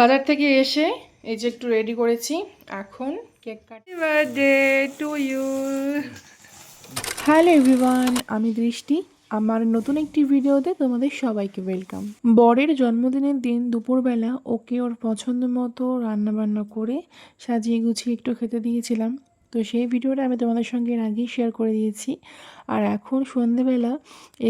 বাজার থেকে এসে এই যে একটু রেডি করেছি। এখন কেক কাটি birthday to you hello everyone আমি দৃষ্টি। আমার নতুন একটি ভিডিওতে তোমাদের সবাইকে ওয়েলকাম বরের জন্মদিনের দিন দুপুরবেলা ওকে ওর পছন্দ মতো রান্নাবান্না করে সাজিয়ে গুছিয়ে একটু খেতে দিয়েছিলাম। তো সেই ভিডিওটা আমি তোমাদের সঙ্গে এর আগেই শেয়ার করে দিয়েছি। আর এখন সন্ধেবেলা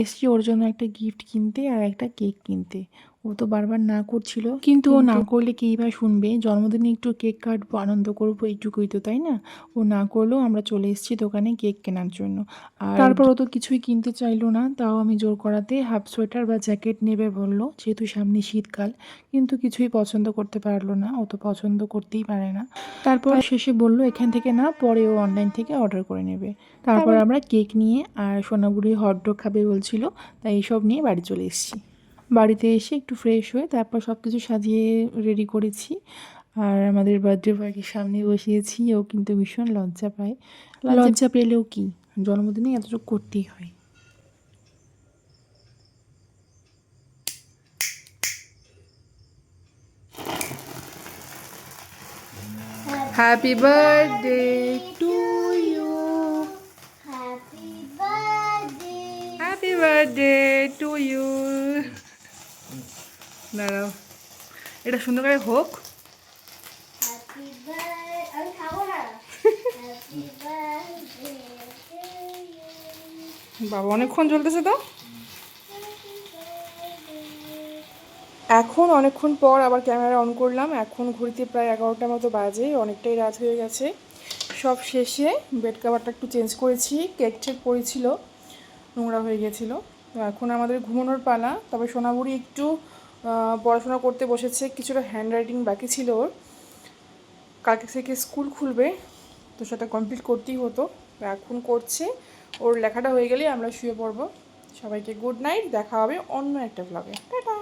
এসছি ওর জন্য একটা গিফট কিনতে আর একটা কেক কিনতে। ও তো বারবার না করছিল। কিন্তু ও না করলে কেই বা শুনবে? জন্মদিনে একটু কেক কাটবো আনন্দ করব এইটুকুই তো তাই না? ও না করলেও আমরা চলে এসেছি দোকানে কেক কেনার জন্য। আর তারপর ও তো কিছুই কিনতে চাইলো না তাও আমি জোর করাতে হাফ সোয়েটার বা জ্যাকেট নেবে বলল যেহেতু সামনে শীতকাল কিন্তু কিছুই পছন্দ করতে পারল না ও তো পছন্দ করতেই পারে না। তারপর শেষে বলল এখান থেকে না পরে ও অনলাইন থেকে অর্ডার করে নেবে। তারপর আমরা কেক নিয়ে আর সোনাবুড়ি হটডগ খাবে বলছিল তাই এইসব নিয়ে বাড়ি চলে এসেছি। বাড়িতে এসে একটু ফ্রেশ হয়ে তারপর সব কিছু সাজিয়ে রেডি করেছি। আর আমাদের বার্থডে পার্টির সামনে বসিয়েছি ও কিন্তু ভীষণ লজ্জা পায়। লজ্জা পেলেও কি? জন্মদিনে এতটুকু করতেই হয়। Happy birthday to you Happy birthday. Happy birthday to you দাঁড়াও। এটা সুন্দর করে হোক. বাবা অনেকক্ষণ চলতেছে তো? এখন অনেকক্ষণ পর আবার ক্যামেরা অন করলাম। এখন ঘড়িতে প্রায় এগারোটার মতো বাজে অনেকটাই রাত হয়ে গেছে। সব শেষে বেড কাভারটা একটু চেঞ্জ করেছি কেক টেক পড়েছিল নোংরা হয়ে গেছিল। তো এখন আমাদের ঘুমানোর পালা তবে সোনাবুড়ি একটু পড়াশোনা করতে বসেছে, কিছুটা হ্যান্ড রাইটিং বাকি ছিল ওর। কালকে থেকে স্কুল খুলবে তো সেটা কমপ্লিট করতেই হতো। এখন করছে, ওর লেখাটা হয়ে গেলেই আমরা শুয়ে পড়ব। সবাইকে গুড নাইট দেখা হবে অন্য একটা ব্লগে টাটা!